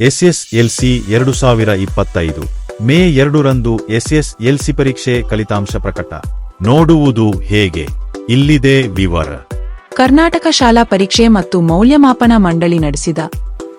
SSLC ಎರಡು ಸಾವಿರ ಇಪ್ಪತ್ತೈದು. ಮೇ ಎರಡರಂದು ಎಸ್ಎಸ್ಎಲ್ಸಿ ಪರೀಕ್ಷೆ ಫಲಿತಾಂಶ ಪ್ರಕಟ. ನೋಡುವುದು ಹೇಗೆ? ಇಲ್ಲಿದೆ ವಿವರ. ಕರ್ನಾಟಕ ಶಾಲಾ ಪರೀಕ್ಷೆ ಮತ್ತು ಮೌಲ್ಯಮಾಪನ ಮಂಡಳಿ ನಡೆಸಿದ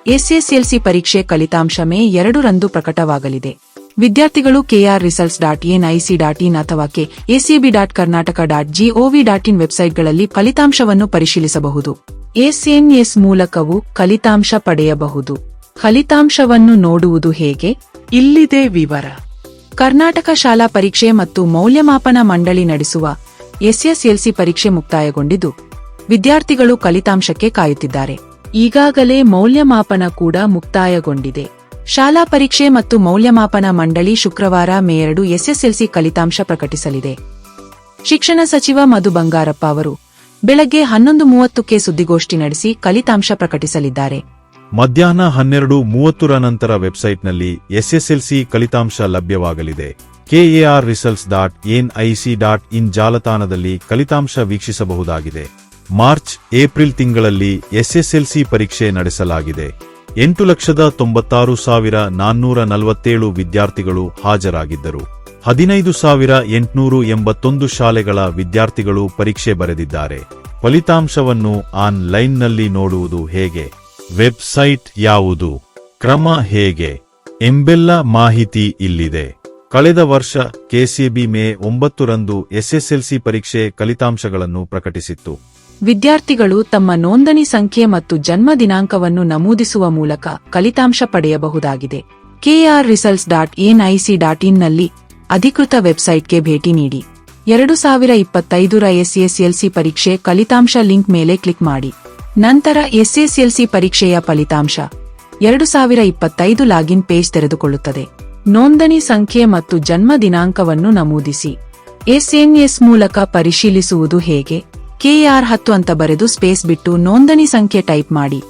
ಎಸ್ಎಸ್ಎಲ್ಸಿ ಪರೀಕ್ಷೆ ಫಲಿತಾಂಶ ಮೇ ಎರಡರಂದು ಪ್ರಕಟವಾಗಲಿದೆ. ವಿದ್ಯಾರ್ಥಿಗಳು KR results dot N IC dot in ಅಥವಾ K SEB dot Karnataka dot GOV dot in ವೆಬ್ಸೈಟ್ಗಳಲ್ಲಿ ಫಲಿತಾಂಶವನ್ನು ಪರಿಶೀಲಿಸಬಹುದು. ಎಸ್ಎನ್ಎಸ್ ಮೂಲಕವೂ ಫಲಿತಾಂಶ ಪಡೆಯಬಹುದು. ಫಲಿತಾಂಶವನ್ನು ನೋಡುವುದು ಹೇಗೆ? ಇಲ್ಲಿದೆ ವಿವರ. ಕರ್ನಾಟಕ ಶಾಲಾ ಪರೀಕ್ಷೆ ಮತ್ತು ಮೌಲ್ಯಮಾಪನ ಮಂಡಳಿ ನಡೆಸುವ ಎಸ್ಎಸ್ಎಲ್ಸಿ ಪರೀಕ್ಷೆ ಮುಕ್ತಾಯಗೊಂಡಿದ್ದು, ವಿದ್ಯಾರ್ಥಿಗಳು ಫಲಿತಾಂಶಕ್ಕೆ ಕಾಯುತ್ತಿದ್ದಾರೆ. ಈಗಾಗಲೇ ಮೌಲ್ಯಮಾಪನ ಕೂಡ ಮುಕ್ತಾಯಗೊಂಡಿದೆ. ಶಾಲಾ ಪರೀಕ್ಷೆ ಮತ್ತು ಮೌಲ್ಯಮಾಪನ ಮಂಡಳಿ ಶುಕ್ರವಾರ ಮೇ ಎರಡು ಎಸ್ಎಸ್ಎಲ್ಸಿ ಫಲಿತಾಂಶ ಪ್ರಕಟಿಸಲಿದೆ. ಶಿಕ್ಷಣ ಸಚಿವ ಮಧು ಬಂಗಾರಪ್ಪ ಅವರು ಬೆಳಗ್ಗೆ ಹನ್ನೊಂದು ಮೂವತ್ತಕ್ಕೆ ಸುದ್ದಿಗೋಷ್ಠಿ ನಡೆಸಿ ಫಲಿತಾಂಶ ಪ್ರಕಟಿಸಲಿದ್ದಾರೆ. ಮಧ್ಯಾಹ್ನ ಹನ್ನೆರಡು ಮೂವತ್ತರ ನಂತರ ವೆಬ್ಸೈಟ್ನಲ್ಲಿ ಎಸ್ಎಸ್ಎಲ್ಸಿ ಫಲಿತಾಂಶ ಲಭ್ಯವಾಗಲಿದೆ. KAR results dot NIC dot in ಜಾಲತಾಣದಲ್ಲಿ ಫಲಿತಾಂಶ ವೀಕ್ಷಿಸಬಹುದಾಗಿದೆ. ಮಾರ್ಚ್, ಏಪ್ರಿಲ್ ತಿಂಗಳಲ್ಲಿ ಎಸ್ಎಸ್ಎಲ್ಸಿ ಪರೀಕ್ಷೆ ನಡೆಸಲಾಗಿದೆ. ಎಂಟು ಲಕ್ಷದ ತೊಂಬತ್ತಾರು ಸಾವಿರ ನಾನ್ನೂರ ನಲವತ್ತೇಳು ವಿದ್ಯಾರ್ಥಿಗಳು ಹಾಜರಾಗಿದ್ದರು. ಹದಿನೈದು ಸಾವಿರ ಎಂಟುನೂರು ಎಂಬತ್ತೊಂದು ಶಾಲೆಗಳ ವಿದ್ಯಾರ್ಥಿಗಳು ಪರೀಕ್ಷೆ ಬರೆದಿದ್ದಾರೆ. ಫಲಿತಾಂಶವನ್ನು ಆನ್ಲೈನ್ನಲ್ಲಿ ನೋಡುವುದು ಹೇಗೆ? ವೆಬ್ಸೈಟ್ ಯಾವುದು? ಕ್ರಮ ಹೇಗೆ? ಎಂಬೆಲ್ಲ ಮಾಹಿತಿ ಇಲ್ಲಿದೆ. ಕಳೆದ ವರ್ಷ ಕೆಸಿಬಿ ಮೇ ಒಂಬತ್ತರಂದು ಎಸ್ಎಸ್ಎಲ್ಸಿ ಪರೀಕ್ಷೆ ಫಲಿತಾಂಶಗಳನ್ನು ಪ್ರಕಟಿಸಿತ್ತು. ವಿದ್ಯಾರ್ಥಿಗಳು ತಮ್ಮ ನೋಂದಣಿ ಸಂಖ್ಯೆ ಮತ್ತು ಜನ್ಮ ದಿನಾಂಕವನ್ನು ನಮೂದಿಸುವ ಮೂಲಕ ಫಲಿತಾಂಶ ಪಡೆಯಬಹುದಾಗಿದೆ. KR results dot NIC dot ಇನ್ನಲ್ಲಿ ಅಧಿಕೃತ ವೆಬ್ಸೈಟ್ಗೆ ಭೇಟಿ ನೀಡಿ. ಎರಡು ಸಾವಿರ ಇಪ್ಪತ್ತೈದರ ಎಸ್ಎಸ್ಎಲ್ಸಿ ಪರೀಕ್ಷೆ ಫಲಿತಾಂಶ ಲಿಂಕ್ ಮೇಲೆ ಕ್ಲಿಕ್ ಮಾಡಿ. ನಂತರ ಎಸ್ಎಸ್ಎಲ್ಸಿ ಪರೀಕ್ಷೆಯ ಫಲಿತಾಂಶ. ಎರಡು ಸಾವಿರ ಇಪ್ಪತ್ತೈದು ಲಾಗಿನ್ ಪೇಜ್ ತೆರೆದುಕೊಳ್ಳುತ್ತದೆ. ನೋಂದಣಿ ಸಂಖ್ಯೆ ಮತ್ತು ಜನ್ಮ ದಿನಾಂಕವನ್ನು ನಮೂದಿಸಿ. ಎಸ್ಎನ್ಎಸ್ ಮೂಲಕ ಪರಿಶೀಲಿಸುವುದು ಹೇಗೆ? ಕೆಆರ್ ಹತ್ತು ಅಂತ ಬರೆದು ಸ್ಪೇಸ್ ಬಿಟ್ಟು ನೋಂದಣಿ ಸಂಖ್ಯೆ ಟೈಪ್ ಮಾಡಿ.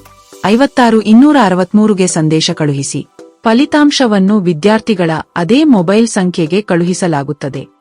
ಐವತ್ತಾರು ಇನ್ನೂರ ಅರವತ್ಮೂರುಗೆ ಸಂದೇಶ ಕಳುಹಿಸಿ. ಫಲಿತಾಂಶವನ್ನು ವಿದ್ಯಾರ್ಥಿಗಳ ಅದೇ ಮೊಬೈಲ್ ಸಂಖ್ಯೆಗೆ ಕಳುಹಿಸಲಾಗುತ್ತದೆ.